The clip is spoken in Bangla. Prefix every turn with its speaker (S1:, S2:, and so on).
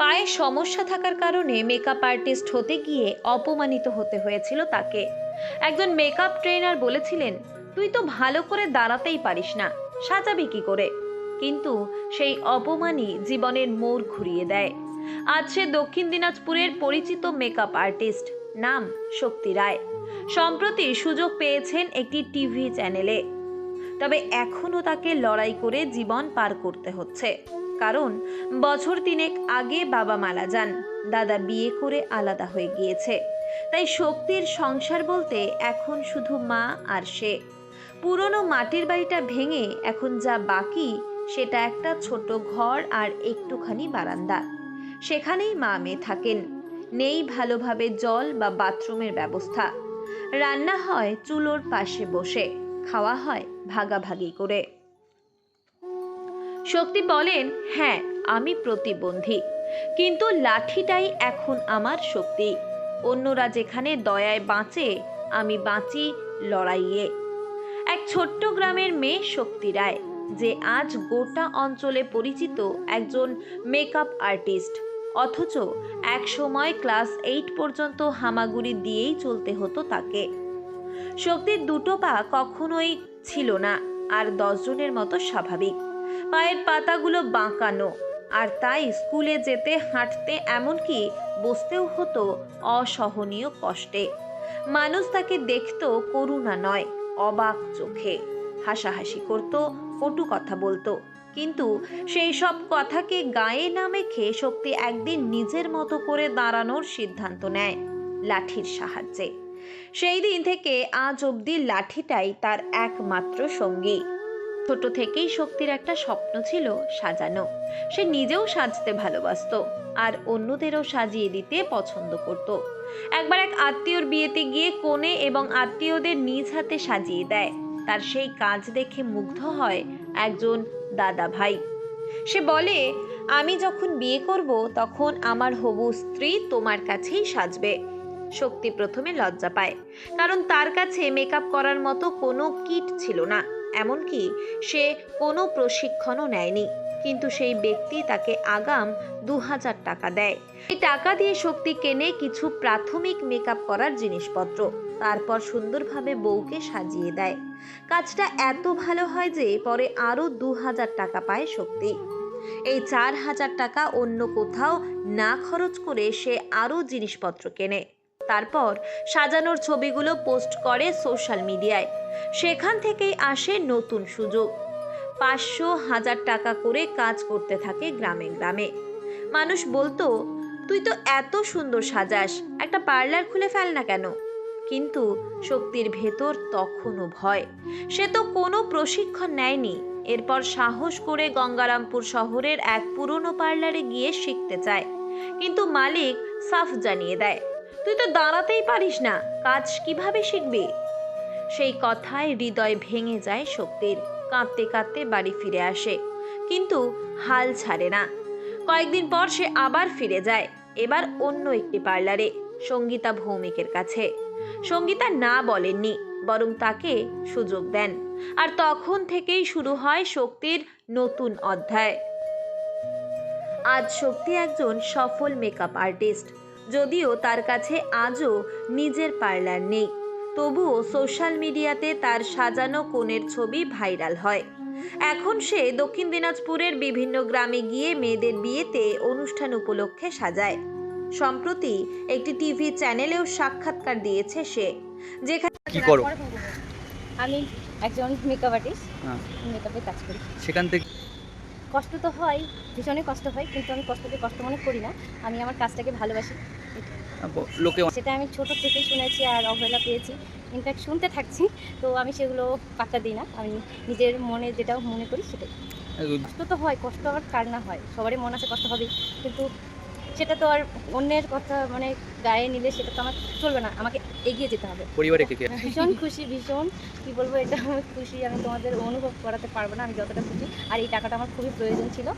S1: পায়ে সমস্যা থাকার কারণে মেকআপ আর্টিস্ট হতে গিয়ে অপমানিত হতে হয়েছিল তাকে। একজন মেকআপ ট্রেনার বলেছিলেন, তুই তো ভালো করে দাঁড়াতেই পারিস না, সাজাবি কি করে? কিন্তু সেই অপমানই জীবনের মোড় ঘুরিয়ে দেয়। আজ সে দক্ষিণ দিনাজপুরের পরিচিত মেকআপ আর্টিস্ট নাম শক্তি রায়। সম্প্রতি সুযোগ পেয়েছেন একটি টিভি চ্যানেলে তবে এখনও তাকে লড়াই করে জীবন পার করতে হচ্ছে। কারণ বছর তিনেক আগে বাবা মারা যান। দাদা বিয়ে করে আলাদা হয়ে গিয়েছে। তাই শক্তির সংসার বলতে এখন শুধু মা আর সে। পুরনো মাটির বাড়িটা ভেঙে এখন যা বাকি, সেটা একটা ছোট ঘর আর একটুখানি বারান্দা। সেখানেই মা মেয়ে থাকেন। নেই ভালোভাবে জল বা বাথরুমের ব্যবস্থা। রান্না হয় চুলোর পাশে বসে, খাওয়া হয় ভাগাভাগি করে। শক্তি বলেন হ্যাঁ আমি প্রতিবন্ধী। কিন্তু লাঠিটাই এখন আমার শক্তি। অন্যরা যেখানে দয়ায় বাঁচে, আমি বাঁচি লড়াইয়ে। এক ছোট্ট গ্রামের মেয়ে শক্তি রায়, যে আজ গোটা অঞ্চলে পরিচিত একজন মেকআপ আর্টিস্ট, অথচ এক সময় ক্লাস এইট পর্যন্ত হামাগুড়ি দিয়েই চলতে হতো তাকে। শক্তির দুটো পা কখনোই ছিল না, আর দশজনের মতো স্বাভাবিক। পায়ের পাতাগুলো বাঁকানো। আর তাই স্কুলে যেতে, হাঁটতে এমনকি বসতেও হতো অসহনীয় কষ্টে। মানুষ তাকে দেখত করুণা নয়, অবাক চোখে। হাসাহাসি করত, কটু কথা বলতো। কিন্তু সেই সব কথাকে গায়ে না মেখে শক্তি একদিন নিজের মতো করে দাঁড়ানোর সিদ্ধান্ত নেয় লাঠির সাহায্যে। সেই দিন থেকে আজ অবধি লাঠিটাই তার একমাত্র সঙ্গী। ছোট থেকেই শক্তির একটা স্বপ্ন ছিল সাজানো। সে নিজেও সাজতে ভালোবাসতো আর অন্যদেরও সাজিয়ে দিতে পছন্দ করত। একবার এক আত্মীয়র বিয়েতে গিয়ে কোণে এবং আত্মীয়দের নিজ হাতে সাজিয়ে দেয়। তার সেই কাজ দেখে মুগ্ধ হয় একজন দাদা ভাই সে বলে, আমি যখন বিয়ে করব তখন আমার হবু স্ত্রী তোমার কাছেই সাজবে। শক্তি প্রথমে লজ্জা পায়। কারণ তার কাছে মেকআপ করার মতো কোনো কিট ছিল না। এমনকি সে কোনো প্রশিক্ষণও নেয়নি। কিন্তু সেই ব্যক্তি তাকে আগাম দু হাজার টাকা দেয়। এই টাকা দিয়ে শক্তি কেনে কিছু প্রাথমিক মেকআপ করার জিনিসপত্র। তারপর সুন্দরভাবে বউকে সাজিয়ে দেয়। কাজটা এত ভালো হয় যে পরে আরও দু হাজার টাকা পায় শক্তি। এই চার হাজার টাকা অন্য কোথাও না খরচ করে সে আরও জিনিসপত্র কেনে। তারপর সাজানোর ছবিগুলো পোস্ট করে সোশ্যাল মিডিয়ায়। সেখান থেকেই আসে নতুন সুযোগ। পাঁচশো হাজার টাকা করে কাজ করতে থাকে গ্রামে গ্রামে। মানুষ বলতো, তুই তো এত সুন্দর সাজাস, একটা পার্লার খুলে ফেল না কেন? কিন্তু শক্তির ভেতর তখনও ভয়। সে তো কোনো প্রশিক্ষণ নেয়নি। এরপর সাহস করে গঙ্গারামপুর শহরের এক পুরনো পার্লারে গিয়ে শিখতে চায়। কিন্তু মালিক সাফ জানিয়ে দেয় তুই তো দাঁড়াতেই পারিস না। কাজ কীভাবে শিখবি? সেই কথায় হৃদয় ভেঙে যায় শক্তির। কাঁদতে কাঁদতে বাড়ি ফিরে আসে। কিন্তু হাল ছাড়ে না। কয়েকদিন পর সে আবার ফিরে যায়। এবার অন্য একটি পার্লারে, সঙ্গীতা ভৌমিকের কাছে। সঙ্গীতা না বলেননি, বরং তাকে সুযোগ দেন। আর তখন থেকেই শুরু হয় শক্তির নতুন অধ্যায়। আজ শক্তি একজন সফল মেকআপ আর্টিস্ট যদিও তার কাছে আজও নিজের পার্লার নেই। তবুও সোশ্যাল মিডিয়াতে তার সাজানো কোণের ছবি ভাইরাল হয়। এখন সে দক্ষিণ দিনাজপুরের বিভিন্ন গ্রামে গিয়ে মেয়েদের বিয়েতে অনুষ্ঠান উপলক্ষে সাজায়। সম্প্রতি একটি টিভি চ্যানেলেও সাক্ষাৎকার দিয়েছে সে। যেখানে
S2: কি করো?
S3: আমি একজন মেকআপ আর্টিস্ট
S2: হ্যাঁ।
S3: মেকআপে কাজ করি।
S2: সেখান থেকে
S3: কষ্ট তো হয় ভীষণই কষ্ট হয় কিন্তু আমি কষ্টকে কষ্ট মনে করি না। আমি আমার কাজটাকে ভালোবাসি।
S2: লোকে
S3: সেটা আমি ছোট থেকেই শুনেছি আর অবহেলা পেয়েছি। ইনফ্যাক্ট শুনতে থাকছি তো আমি সেগুলো পাত্তা দিই না। আমি নিজের মনে যেটা মনে করি সেটাই। কষ্ট তো হয় কষ্ট আবার কার না হয়? সবারই মন আছে কষ্ট হবে কিন্তু সেটা তো আর অন্যের কথা মানে গায়ে নিলে সেটা তো আমার চলবে না আমাকে এগিয়ে যেতে হবে।
S2: পরিবারে কে কে
S3: ভীষণ খুশি ভীষণ। কি বলব এটা আমি খুশি আমি তোমাদের অনুভব করাতে পারব না আমি যতটা খুশি। আর এই টাকাটা আমার খুবই প্রয়োজন ছিল।